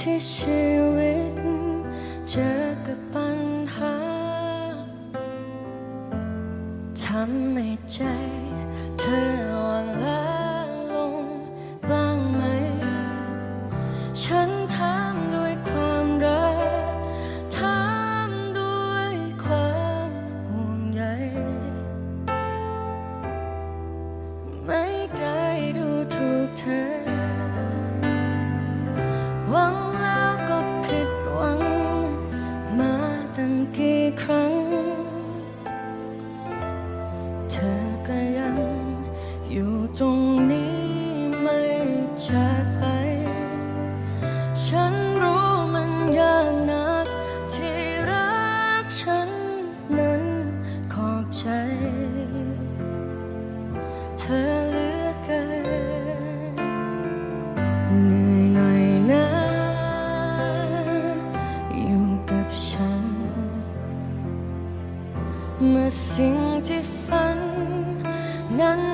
ที่ชีวิต เจอกับปัญหาทำให้ใจเธออ่อนล้าลงบ้างไหม ฉันถามด้วยความรักถามด้วยความห่วงใยไม่ได้ดูถูกเธอ ตรงนี้ไม่จากไป ฉันรู้มันยากนัก ที่รักฉันนั้นขอบใจ เธอเหลือเกินเหนื่อยหน่อยนะ อยู่กับฉัน เมื่อสิ่งที่ฝันนั้น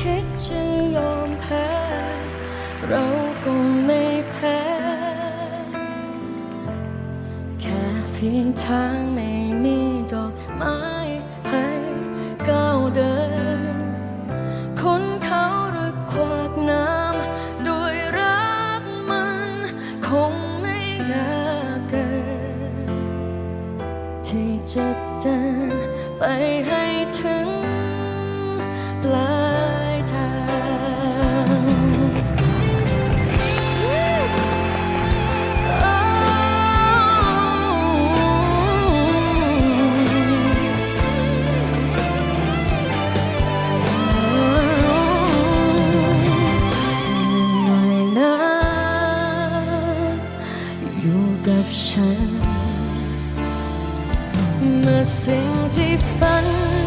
คิดจะยอมแพ้ เราก็ไม่แพ้ แค่เพียงทางไม่มีดอกไม้ให้ก้าวเดิน คนเขาหรือขวากน้ำด้วยรักมัน คงไม่ยากเกิน ที่จะเดินไปให้ถึงป ฉัน เมื่อสิ่งที่ฝัน